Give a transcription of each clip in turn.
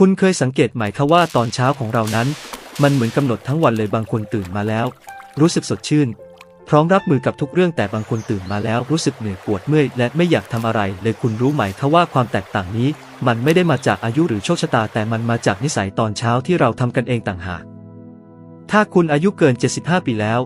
คุณเคยสังเกตไหมคะว่าตอนเช้าของเรานั้น มันเหมือนกำหนดทั้งวันเลยบางคนตื่นมาแล้ว รู้สึกสดชื่น พร้อมรับมือกับทุกเรื่องแต่บางคนตื่นมาแล้วรู้สึกเหนื่อยปวดเมื่อยและไม่อยากทำอะไร เลยคุณรู้ไหมคะว่าความแตกต่างนี้ มันไม่ได้มาจากอายุหรือโชคชะตา แต่มันมาจากนิสัยตอนเช้าที่เราทำกันเองต่างหากถ้าคุณอายุเกิน 75 ปีแล้ว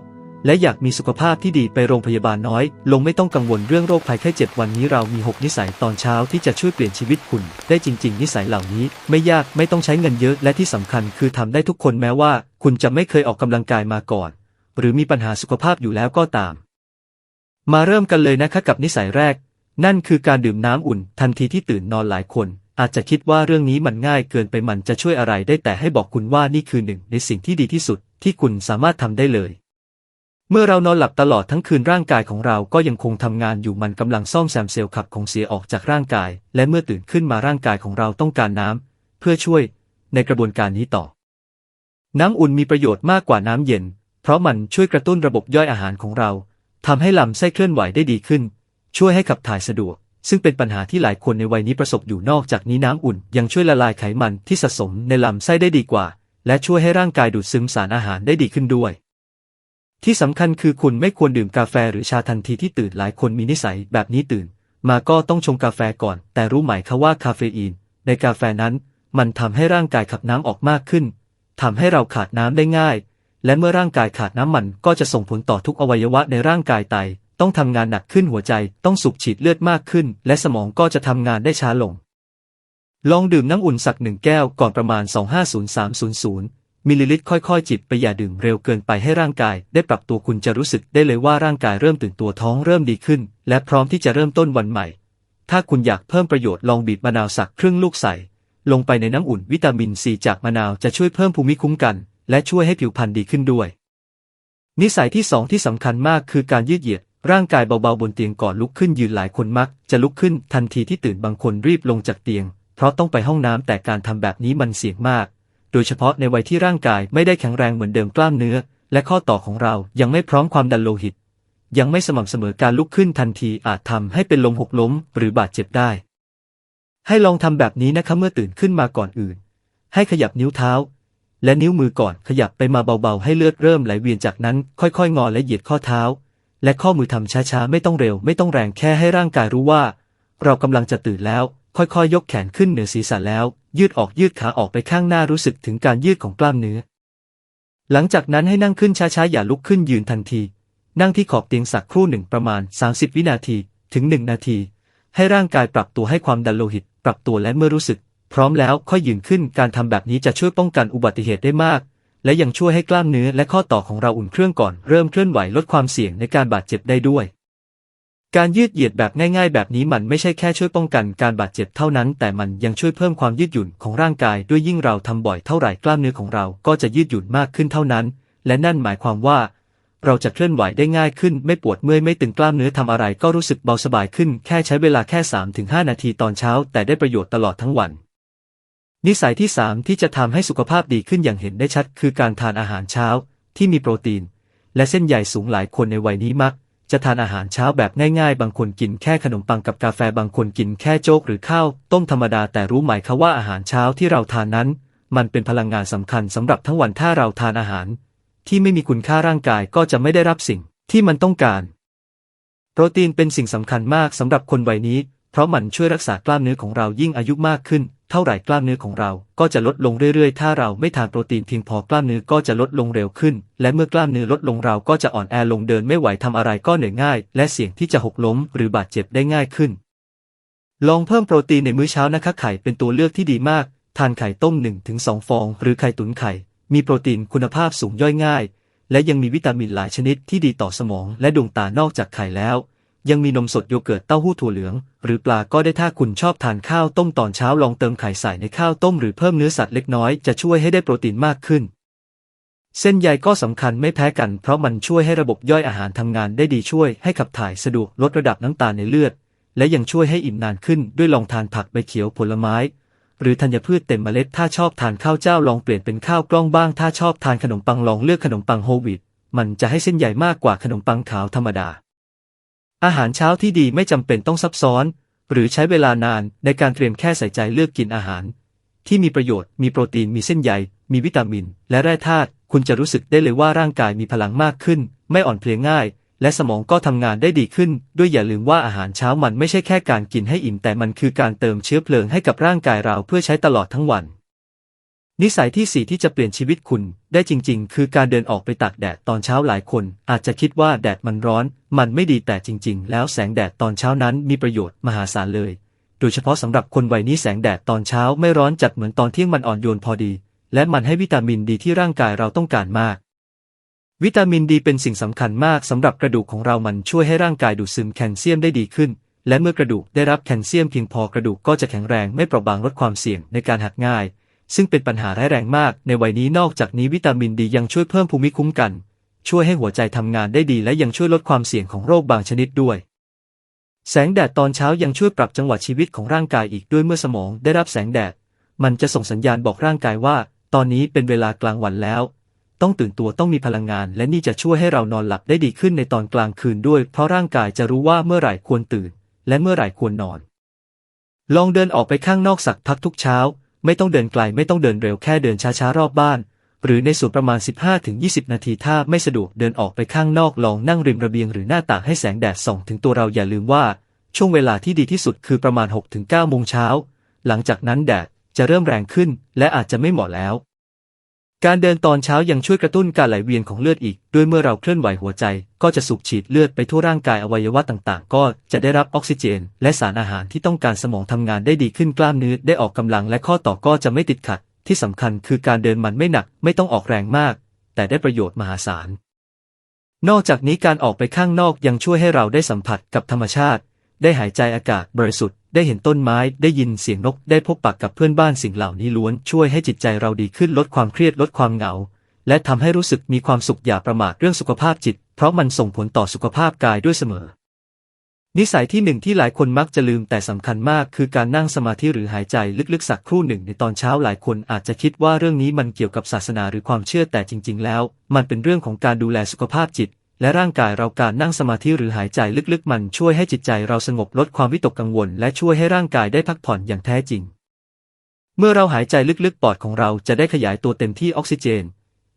และอยากมีสุขภาพที่ดีไปโรงพยาบาลน้อย ลงไม่ต้องกังวลเรื่องโรคภัยไข้เจ็บวันนี้เรามี 6 นิสัยตอนเช้าที่จะช่วยเปลี่ยนชีวิตคุณ ได้จริง ๆ นิสัยเหล่านี้ ไม่ยากไม่ต้องใช้เงินเยอะและที่สำคัญคือทำได้ทุกคนแม้ว่า คุณจะไม่เคยออกกำลังกายมาก่อน หรือมีปัญหาสุขภาพอยู่แล้วก็ตาม มาเริ่มกันเลยนะคะกับนิสัยแรก นั่นคือการดื่มน้ำอุ่น ทันทีที่ตื่นนอนหลายคนอาจจะคิดว่าเรื่องนี้มันง่ายเกินไปมันจะช่วยอะไรได้แต่ให้บอกคุณว่านี่คือหนึ่งในสิ่งที่ดีที่สุดที่คุณสามารถทำได้เลย เมื่อเรานอนหลับตลอดทั้งคืนร่างกายของเราก็ยังคงทำงานอยู่มันกำลังซ่อมแซมเซลล์ขับของเสียออกจากร่างกาย และเมื่อตื่นขึ้นมาร่างกายของเราต้องการน้ำเพื่อช่วยในกระบวนการนี้ต่อ น้ำอุ่นมีประโยชน์มากกว่าน้ำเย็น เพราะมันช่วยกระตุ้นระบบย่อยอาหารของเราทำให้ลำไส้เคลื่อนไหวได้ดีขึ้น ช่วยให้ขับถ่ายสะดวก ซึ่งเป็นปัญหาที่หลายคนในวัยนี้ประสบอยู่นอกจากนี้น้ำอุ่นยังช่วยละลายไขมันที่สะสมในลำไส้ได้ดีกว่า และช่วยให้ร่างกายดูดซึมสารอาหารได้ดีขึ้นด้วย ที่สำคัญคือคุณไม่ควรดื่มกาแฟหรือชาทันทีที่ตื่นหลายคนมีนิสัยแบบนี้ตื่น มาก็ต้องชงกาแฟก่อน แต่รู้ไหมคะว่าคาเฟอีน ในกาแฟนั้น มันทำให้ร่างกายขับน้ำออกมากขึ้นทำให้เราขาดน้ำได้ง่าย และเมื่อร่างกายขาดน้ำมันก็จะส่งผลต่อทุกอวัยวะในร่างกายไต ต้องทำงานหนักขึ้นหัวใจ ต้องสูบฉีดเลือดมากขึ้น และสมองก็จะทำงานได้ช้าลง ลองดื่มน้ำอุ่นสักหนึ่งแก้วก่อนประมาณ 250300 มิลลิลิตรค่อยๆ จิบไปอย่าดื่มเร็วเกินไปให้ร่างกาย ได้ปรับตัวคุณจะรู้สึกได้เลยว่าร่างกายเริ่มตื่นตัวท้องเริ่มดีขึ้น และพร้อมที่จะเริ่มต้นวันใหม่ ถ้าคุณอยากเพิ่มประโยชน์ลองบีบมะนาวสักครึ่งลูกใส่ ลงไปในน้ำอุ่นวิตามินซีจากมะนาวจะช่วยเพิ่มภูมิคุ้มกัน และช่วยให้ผิวพรรณดีขึ้นด้วย นิสัยที่สองที่สำคัญมากคือการยืดเหยียดร่างกายเบาๆบนเตียงก่อนลุกขึ้นยืนหลายคนมัก จะลุกขึ้นทันทีที่ตื่นบางคนรีบลงจากเตียง เพราะต้องไปห้องน้ำแต่การทำแบบนี้มันเสี่ยงมาก โดยเฉพาะในวัยที่ร่างกายไม่ได้แข็งแรงเหมือนเดิมกล้ามเนื้อ และข้อต่อของเรายังไม่พร้อมความดันโลหิต ยังไม่สม่ำเสมอการลุกขึ้นทันทีอาจทำให้เป็นลมหกล้ม หรือบาดเจ็บได้ ให้ลองทำแบบนี้นะคะเมื่อตื่นขึ้นมาก่อนอื่น ให้ขยับนิ้วเท้า และนิ้วมือก่อนขยับไปมาเบาๆ ให้เลือดเริ่มไหลเวียนจากนั้น ค่อยๆ งอและเหยียดข้อเท้า และข้อมือทำช้าๆ ไม่ต้องเร็ว ไม่ต้องแรงแค่ให้ร่างกายรู้ว่า เรากำลังจะตื่นแล้ว ค่อยๆ ยกแขนขึ้นเหนือศีรษะแล้ว ยืดออกยืดขาออกไปข้างหน้ารู้สึกถึงการยืดของกล้ามเนื้อ หลังจากนั้นให้นั่งขึ้นช้าๆ อย่าลุกขึ้นยืนทันที นั่งที่ขอบเตียงสักครู่หนึ่งประมาณ 30 วินาทีถึง 1 นาที ให้ร่างกายปรับตัวให้ความดันโลหิต ปรับตัวและเมื่อรู้สึก พร้อมแล้วค่อยยืนขึ้นการทำแบบนี้จะช่วยป้องกันอุบัติเหตุได้มาก และยังช่วยให้กล้ามเนื้อและข้อต่อของเราอุ่นเครื่องก่อน เริ่มเคลื่อนไหวลดความเสี่ยงในการบาดเจ็บได้ด้วย การยืดเหยียดแบบง่ายๆ แบบนี้มันไม่ใช่แค่ช่วยป้องกันการบาดเจ็บเท่านั้น แต่มันยังช่วยเพิ่มความยืดหยุ่นของร่างกายด้วยยิ่งเราทำบ่อยเท่าไหร่กล้ามเนื้อของเราก็จะยืดหยุ่นมากขึ้นเท่านั้น และนั่นหมายความว่า เราจะเคลื่อนไหวได้ง่ายขึ้น ไม่ปวดเมื่อยไม่ตึงกล้ามเนื้อทำอะไรก็รู้สึกเบาสบายขึ้น แค่ใช้เวลาแค่ 3-5 นาทีตอนเช้า แต่ได้ประโยชน์ตลอดทั้งวัน นิสัยที่ 3 ที่จะทำให้สุขภาพดีขึ้นอย่างเห็นได้ชัด คือการทานอาหารเช้า ที่มีโปรตีน และเส้นใยสูงหลายคนในวัยนี้มัก จะทานอาหารเช้าแบบง่ายๆ บางคนกินแค่ขนมปังกับกาแฟบางคนกินแค่โจ๊กหรือข้าวต้มธรรมดาแต่รู้ไหมคะว่าอาหารเช้าที่เราทานนั้น มันเป็นพลังงานสำคัญสำหรับทั้งวันถ้าเราทานอาหาร ที่ไม่มีคุณค่าร่างกายก็จะไม่ได้รับสิ่งที่มันต้องการ โปรตีนเป็นสิ่งสำคัญมากสำหรับคนวัยนี้ เพราะมันช่วยรักษากล้ามเนื้อของเรายิ่งอายุมากขึ้น เท่าไหร่กล้ามเนื้อของเราก็จะลดลงเรื่อยๆ ถ้าเราไม่ทานโปรตีนเพียงพอกล้ามเนื้อก็จะลดลงเร็วขึ้น และเมื่อกล้ามเนื้อลดลงเราก็จะอ่อนแอลงเดินไม่ไหวทำอะไรก็เหนื่อยง่าย และเสี่ยงที่จะหกล้มหรือบาดเจ็บได้ง่ายขึ้น ลองเพิ่มโปรตีนในมื้อเช้านะคะไข่เป็นตัวเลือกที่ดีมาก ทานไข่ต้ม 1-2 ฟอง หรือไข่ตุ๋นไข่ มีโปรตีนคุณภาพสูงย่อยง่าย และยังมีวิตามินหลายชนิดที่ดีต่อสมอง และดวงตานอกจากไข่แล้ว ยังมีนมสดโยเกิร์ตเต้าหู้ถั่วเหลือง หรือปลาก็ได้ถ้าคุณชอบทานข้าวต้มตอนเช้าลองเติมไข่ใส่ในข้าวต้มหรือเพิ่มเนื้อสัตว์เล็กน้อยจะช่วยให้ได้โปรตีนมากขึ้น เส้นใยก็สำคัญไม่แพ้กัน เพราะมันช่วยให้ระบบย่อยอาหารทำงานได้ดีช่วยให้ขับถ่ายสะดวกลดระดับน้ำตาลในเลือด และยังช่วยให้อิ่มนานขึ้นด้วยลองทานผักใบเขียวผลไม้ หรือธัญพืชเต็มเมล็ดถ้าชอบทานข้าวเจ้าลองเปลี่ยนเป็นข้าวกล้องบ้างถ้าชอบทานขนมปังลองเลือกขนมปังโฮวีตมันจะให้เส้นใหญ่มากกว่าขนมปังขาวธรรมดา อาหารเช้าที่ดีไม่จำเป็นต้องซับซ้อน หรือใช้เวลานานในการเตรียมแค่ใส่ใจเลือกกินอาหาร ที่มีประโยชน์ มีโปรตีน มีเส้นใย มีวิตามิน และแร่ธาตุ คุณจะรู้สึกได้เลยว่าร่างกายมีพลังมากขึ้น ไม่อ่อนเพลียง่าย และสมองก็ทำงานได้ดีขึ้น ด้วยอย่าลืมว่าอาหารเช้ามันไม่ใช่แค่การกินให้อิ่มแต่มันคือการเติมเชื้อเพลิงให้กับร่างกายเราเพื่อใช้ตลอดทั้งวัน นิสัยที่สี่ที่จะเปลี่ยนชีวิตคุณได้จริง ๆ คือการเดินออกไปตากแดดตอนเช้าหลายคน อาจจะคิดว่าแดดมันร้อน มันไม่ดีแต่จริง ๆ แล้วแสงแดดตอนเช้านั้นมีประโยชน์มหาศาลเลย โดยเฉพาะสำหรับคนวัยนี้แสงแดดตอนเช้าไม่ร้อนจัดเหมือนตอนเที่ยงมันอ่อนโยนพอดี และมันให้วิตามินดีที่ร่างกายเราต้องการมาก วิตามินดีเป็นสิ่งสำคัญมากสำหรับกระดูกของเรามันช่วยให้ร่างกายดูดซึมแคลเซียมได้ดีขึ้น และเมื่อกระดูกได้รับแคลเซียมเพียงพอกระดูกก็จะแข็งแรงไม่เปราะบางลดความเสี่ยงในการหักง่าย ซึ่งเป็นปัญหาร้ายแรงมากในวัยนี้นอกจากนี้วิตามินดียังช่วยเพิ่มภูมิคุ้มกัน ช่วยให้หัวใจทำงานได้ดีและยังช่วยลดความเสี่ยงของโรคบางชนิดด้วย แสงแดดตอนเช้ายังช่วยปรับจังหวะชีวิตของร่างกายอีกด้วยเมื่อสมองได้รับแสงแดด มันจะส่งสัญญาณบอกร่างกายว่า ตอนนี้เป็นเวลากลางวันแล้ว ต้องตื่นตัวต้องมีพลังงาน และนี่จะช่วยให้เรานอนหลับได้ดีขึ้นในตอนกลางคืนด้วย เพราะร่างกายจะรู้ว่าเมื่อไหร่ควรตื่น และเมื่อไหร่ควรนอน ลองเดินออกไปข้างนอกสักพักทุกเช้า ไม่ต้องเดินไกลไม่ต้องเดินเร็วแค่เดินช้าๆรอบบ้าน หรือในส่วนประมาณ 15-20 นาทีถ้าไม่สะดวกเดินออกไปข้างนอกลองนั่งริมระเบียงหรือหน้าต่างให้แสงแดดส่องถึงตัวเราอย่าลืมว่า ช่วงเวลาที่ดีที่สุดคือประมาณ 6-9 โมงเช้า หลังจากนั้นแดดจะเริ่มแรงขึ้น และอาจจะไม่เหมาะแล้ว การเดินตอนเช้ายังช่วยกระตุ้นการไหลเวียนของเลือดอีก ด้วยเมื่อเราเคลื่อนไหวหัวใจ ก็จะสูบฉีดเลือดไปทั่วร่างกายอวัยวะต่างๆ ก็จะได้รับออกซิเจน และสารอาหารที่ต้องการสมองทำงานได้ดีขึ้นกล้ามเนื้อได้ออกกำลังและข้อต่อก็จะไม่ติดขัด ที่สำคัญคือการเดินมันไม่หนักไม่ต้องออกแรงมาก แต่ได้ประโยชน์มหาศาล นอกจากนี้การออกไปข้างนอกยังช่วยให้เราได้สัมผัสกับธรรมชาติ ได้หายใจอากาศบริสุทธิ์ ได้เห็นต้นไม้ ได้ยินเสียงนก ได้พบปะกับเพื่อนบ้านสิ่งเหล่านี้ล้วนช่วยให้จิตใจเราดีขึ้นลดความเครียดลดความเหงา และทำให้รู้สึกมีความสุขอย่าประมาทเรื่องสุขภาพจิต เพราะมันส่งผลต่อสุขภาพกายด้วยเสมอ นิสัยที่หนึ่งที่หลายคนมักจะลืมแต่สำคัญมากคือการนั่งสมาธิหรือหายใจลึกๆสักครู่หนึ่งในตอนเช้าหลายคนอาจจะคิดว่าเรื่องนี้มันเกี่ยวกับศาสนาหรือความเชื่อแต่จริง ๆ แล้ว มันเป็นเรื่องของการดูแลสุขภาพจิต และร่างกายเราการนั่งสมาธิหรือหายใจลึกๆ มันช่วยให้จิตใจเราสงบลดความวิตกกังวล และช่วยให้ร่างกายได้พักผ่อนอย่างแท้จริง เมื่อเราหายใจลึกๆ ปอดของเราจะได้ขยายตัวเต็มที่ออกซิเจน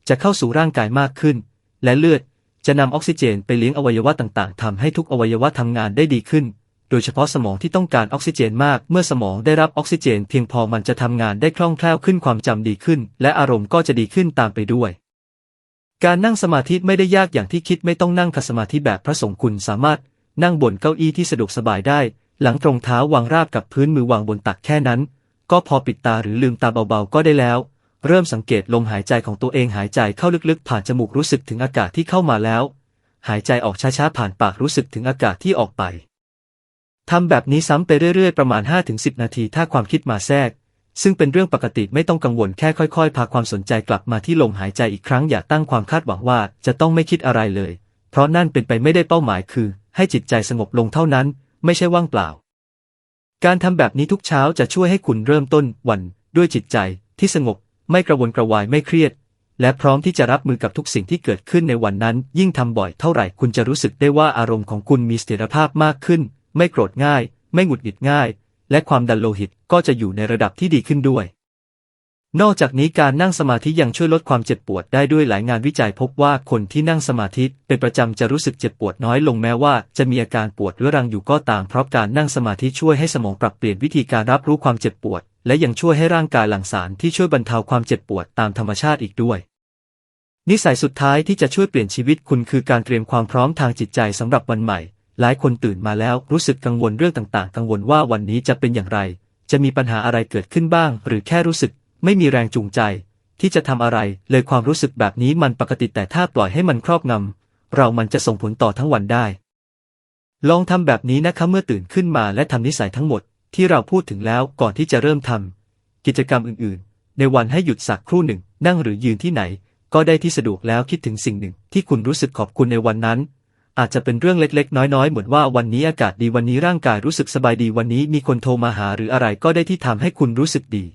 จะเข้าสู่ร่างกายมากขึ้น และเลือดจะนำออกซิเจนไปเลี้ยงอวัยวะต่างๆทำให้ทุกอวัยวะทำงานได้ดีขึ้น โดยเฉพาะสมองที่ต้องการออกซิเจนมาก เมื่อสมองได้รับออกซิเจน เพียงพอมันจะทำงานได้คล่องแคล่วขึ้นความจำดีขึ้น และอารมณ์ก็จะดีขึ้นตามไปด้วย การนั่งสมาธิไม่ได้ยากอย่างที่คิดไม่ต้องนั่งขัดสมาธิแบบพระสงฆ์คุณสามารถนั่งบนเก้าอี้ที่สะดวกสบายได้ หลังตรงเท้าวางราบกับพื้นมือวางบนตักแค่นั้น ก็พอปิดตาหรือลืมตาเบาๆก็ได้แล้ว เริ่มสังเกตลมหายใจของตัวเองหายใจเข้าลึกๆ ผ่านจมูกรู้สึกถึงอากาศที่เข้ามาแล้ว หายใจออกช้าๆผ่านปากรู้สึกถึงอากาศที่ออกไปทำแบบนี้ซ้ำไปเรื่อยๆประมาณ 5-10 นาทีถ้าความคิดมาแทรก ซึ่งเป็นเรื่องปกติไม่ต้องกังวลแค่ค่อยๆ พาความสนใจกลับมาที่ลมหายใจอีกครั้งอย่าตั้งความคาดหวังว่าจะต้องไม่คิดอะไรเลย เพราะนั่นเป็นไปไม่ได้เป้าหมายคือ ให้จิตใจสงบลงเท่านั้น ไม่ใช่ว่างเปล่า การทำแบบนี้ทุกเช้าจะช่วยให้คุณเริ่มต้นวันด้วยจิตใจที่สงบ ไม่กระวนกระวายไม่เครียด และพร้อมที่จะรับมือกับทุกสิ่งที่เกิดขึ้นในวันนั้น ยิ่งทำบ่อยเท่าไหร่คุณจะรู้สึกได้ว่าอารมณ์ของคุณมีเสถียรภาพมากขึ้น ไม่โกรธง่าย ไม่หงุดหงิดง่าย และความดันโลหิตก็จะอยู่ในระดับที่ดีขึ้นด้วย นอกจากนี้การนั่งสมาธิยังช่วยลดความเจ็บปวดได้ด้วยหลายงานวิจัยพบว่าคนที่นั่งสมาธิเป็นประจำจะรู้สึกเจ็บปวดน้อยลงแม้ว่าจะมีอาการปวดเรื้อรังอยู่ก็ตามเพราะการนั่งสมาธิช่วยให้สมองปรับเปลี่ยนวิธีการรับรู้ความเจ็บปวด และยังช่วยให้ร่างกายหลั่งสารที่ช่วยบรรเทาความเจ็บปวดตามธรรมชาติอีกด้วยนิสัยสุดท้ายที่จะช่วยเปลี่ยนชีวิตคุณคือการเตรียมความพร้อมทางจิตใจสำหรับวันใหม่ หลายคนตื่นมาแล้วรู้สึกกังวลเรื่องต่างๆ กังวลว่าวันนี้จะเป็นอย่างไร จะมีปัญหาอะไรเกิดขึ้นบ้าง หรือแค่รู้สึกไม่มีแรงจูงใจ ที่จะทำอะไร เลยความรู้สึกแบบนี้มันปกติแต่ถ้าปล่อยให้มันครอบงำเรามันจะส่งผลต่อทั้งวันได้ ลองทำแบบนี้นะคะเมื่อตื่นขึ้นมาและทำนิสัยทั้งหมดที่เราพูดถึงแล้วก่อนที่จะเริ่มทำกิจกรรมอื่นๆ ในวันให้หยุดสักครู่หนึ่ง นั่งหรือยืนที่ไหน ก็ได้ที่สะดวกแล้วคิดถึงสิ่งหนึ่ง ที่คุณรู้สึกขอบคุณในวันนั้น อาจจะเป็นเรื่องเล็กๆ น้อยๆ เหมือนว่าวันนี้อากาศดีวันนี้ร่างกายรู้สึกสบายดีวันนี้มีคนโทรมาหาหรืออะไรก็ได้ที่ทำให้คุณรู้สึกดี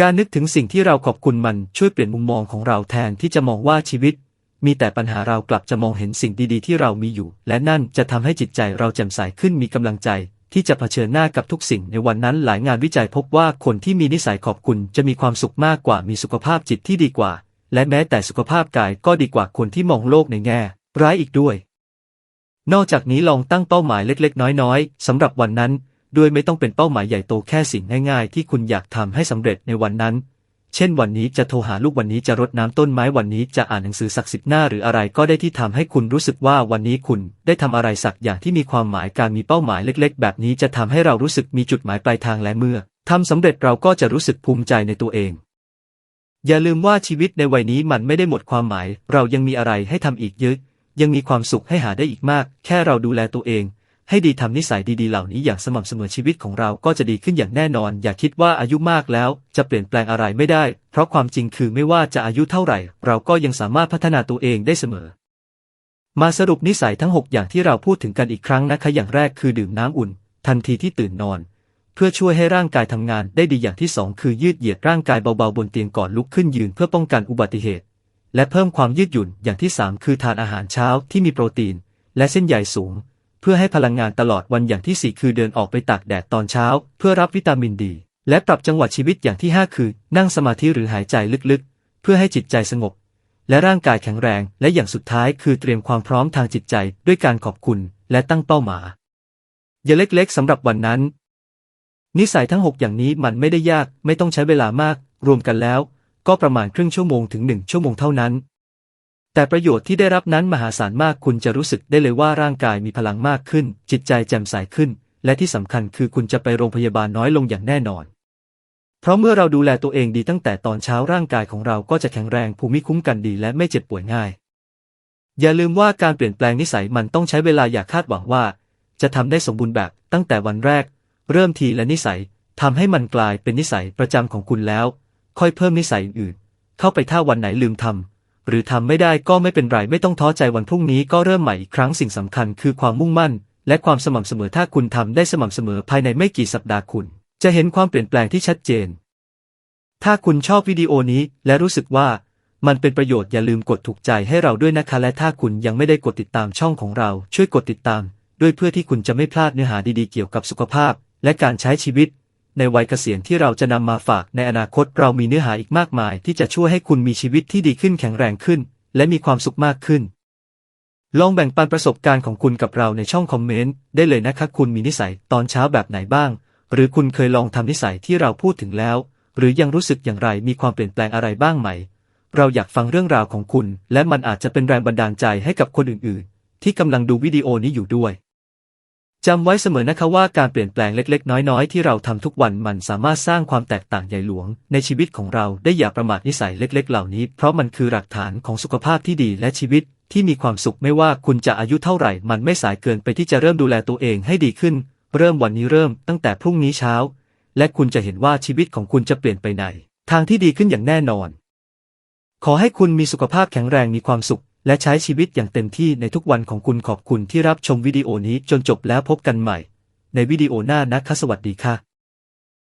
การนึกถึงสิ่งที่เราขอบคุณมันช่วยเปลี่ยนมุมมองของเราแทนที่จะมองว่าชีวิต มีแต่ปัญหาเรากลับจะมองเห็นสิ่งดีๆ ที่เรามีอยู่ และนั่นจะทำให้จิตใจเราแจ่มใสขึ้นมีกำลังใจ ที่จะเผชิญหน้ากับทุกสิ่งในวันนั้นหลายงานวิจัยพบว่าคนที่มีนิสัยขอบคุณจะมีความสุขมากกว่ามีสุขภาพจิตที่ดีกว่า และแม้แต่สุขภาพกายก็ดีกว่าคนที่มองโลกในแง่ ร้ายอีกด้วย นอกจากนี้ลองตั้งเป้าหมายเล็กๆ น้อยๆสำหรับวันนั้นด้วยไม่ต้องเป็นเป้าหมายใหญ่โตแค่สิ่งง่ายๆ ที่คุณอยากทำให้สำเร็จในวันนั้น เช่นวันนี้จะโทรหาลูกวันนี้จะรดน้ำต้นไม้วันนี้จะอ่านหนังสือสักสิบหน้าหรืออะไรก็ได้ที่ทำให้คุณรู้สึกว่าวันนี้คุณได้ทำอะไรสักอย่างที่มีความหมายการมีเป้าหมายเล็ก ๆ แบบนี้จะทำให้เรารู้สึกมีจุดหมายปลายทางและเมื่อทำสำเร็จเราก็จะรู้สึกภูมิใจในตัวเอง อย่าลืมว่าชีวิตในวัยนี้มันไม่ได้หมดความหมาย เรายังมีอะไรให้ทำอีกเยอะ ยังมีความสุขให้หาได้อีกมาก แค่เราดูแลตัวเอง ให้ดีทำนิสัยดีๆ เหล่านี้อย่างสม่ำเสมอชีวิตของเราก็จะดีขึ้นอย่างแน่นอน อย่าคิดว่าอายุมากแล้ว จะเปลี่ยนแปลงอะไรไม่ได้ เพราะความจริงคือไม่ว่าจะอายุเท่าไหร่ เราก็ยังสามารถพัฒนาตัวเองได้เสมอ มาสรุปนิสัยทั้ง 6 อย่างที่เราพูดถึงกันอีกครั้งนะคะอย่างแรกคือดื่มน้ำอุ่น ทันทีที่ตื่นนอนเพื่อช่วยให้ร่างกายทำงานได้ดีอย่างที่ 2 คือยืดเหยียดร่างกายเบาๆบนเตียงก่อนลุกขึ้นยืนเพื่อป้องกันอุบัติเหตุ และเพิ่มความยืดหยุ่นอย่างที่ 3 คือทานอาหารเช้าที่มีโปรตีน และเส้นใยสูง เพื่อให้พลังงานตลอดวันอย่างที่ 4 คือเดินออกไปตากแดดตอนเช้า เพื่อรับวิตามินดี และปรับจังหวะชีวิตอย่างที่ 5 คือ นั่งสมาธิหรือหายใจลึกๆ เพื่อให้จิตใจสงบ และร่างกายแข็งแรง และอย่างสุดท้ายคือเตรียมความพร้อมทางจิตใจด้วยการขอบคุณ และตั้งเป้าหมายอย่าเล็กๆสำหรับวันนั้น นิสัยทั้ง 6 อย่างนี้มันไม่ได้ยากไม่ต้องใช้เวลามาก รวมกันแล้ว ก็ประมาณครึ่งชั่วโมงถึงหนึ่งชั่วโมงเท่านั้น แต่ประโยชน์ที่ได้รับนั้นมหาศาลมากคุณจะรู้สึกได้เลยว่าร่างกายมีพลังมากขึ้น จิตใจแจ่มใสขึ้น และที่สำคัญคือคุณจะไปโรงพยาบาลน้อยลงอย่างแน่นอน เพราะเมื่อเราดูแลตัวเองดีตั้งแต่ตอนเช้าร่างกายของเราก็จะแข็งแรงภูมิคุ้มกันดีและไม่เจ็บป่วยง่าย อย่าลืมว่าการเปลี่ยนแปลงนิสัยมันต้องใช้เวลาอย่าคาดหวังว่า จะทำได้สมบูรณ์แบบตั้งแต่วันแรก เริ่มทีและนิสัยทำให้มันกลายเป็นนิสัยประจำของคุณแล้ว ค่อยเพิ่มนิสัยอื่นๆ เข้าไปถ้าวันไหนลืมทำหรือทำไม่ได้ก็ไม่เป็นไรไม่ต้องท้อใจวันพรุ่งนี้ก็เริ่มใหม่อีกครั้งสิ่งสำคัญคือความมุ่งมั่น และความสม่ำเสมอถ้าคุณทำได้สม่ำเสมอภายในไม่กี่สัปดาห์คุณ จะเห็นความเปลี่ยนแปลงที่ชัดเจน ถ้าคุณชอบวิดีโอนี้และรู้สึกว่ามันเป็นประโยชน์อย่าลืมกดถูกใจให้เราด้วยนะคะ และถ้าคุณยังไม่ได้กดติดตามช่องของเรา ช่วยกดติดตาม ด้วยเพื่อที่คุณจะไม่พลาดเนื้อหาดีๆเกี่ยวกับสุขภาพ และการใช้ชีวิต ในวัยเกษียณที่เราจะนำมาฝากในอนาคตเรามีเนื้อหาอีกมากมาย ที่จะช่วยให้คุณมีชีวิตที่ดีขึ้นแข็งแรงขึ้น และมีความสุขมากขึ้น ลองแบ่งปันประสบการณ์ของคุณกับเราในช่องคอมเมนต์ได้เลยนะคะคุณมีนิสัยตอนเช้าแบบไหนบ้าง หรือคุณเคยลองทำนิสัยที่เราพูดถึงแล้ว หรือยังรู้สึกอย่างไรมีความเปลี่ยนแปลงอะไรบ้างไหม เราอยากฟังเรื่องราวของคุณ และมันอาจจะเป็นแรงบันดาลใจให้กับคนอื่น ๆ ที่กำลังดูวิดีโอนี้อยู่ด้วย จำไว้เสมอนะคะว่าการเปลี่ยนแปลงเล็ก ๆ น้อย ๆ ที่เราทำทุกวันมันสามารถสร้างความแตกต่างใหญ่หลวง ในชีวิตของเราได้อย่าประมาทนิสัยเล็ก ๆ เหล่านี้ เพราะมันคือหลักฐานของสุขภาพที่ดีและชีวิต ที่มีความสุขไม่ว่าคุณจะอายุเท่าไหร่ มันไม่สายเกินไปที่จะเริ่มดูแลตัวเองให้ดีขึ้น เริ่มวันนี้เริ่มตั้งแต่พรุ่งนี้เช้า และคุณจะเห็นว่าชีวิตของคุณจะเปลี่ยนไปในทางที่ดีขึ้นอย่างแน่นอน ขอให้คุณมีสุขภาพแข็งแรงมีความสุข และใช้ชีวิตอย่างเต็มที่ในทุกวันของคุณขอบคุณที่รับชมวิดีโอนี้จนจบแล้วพบกันใหม่ ในวิดีโอหน้านะคะสวัสดีค่ะ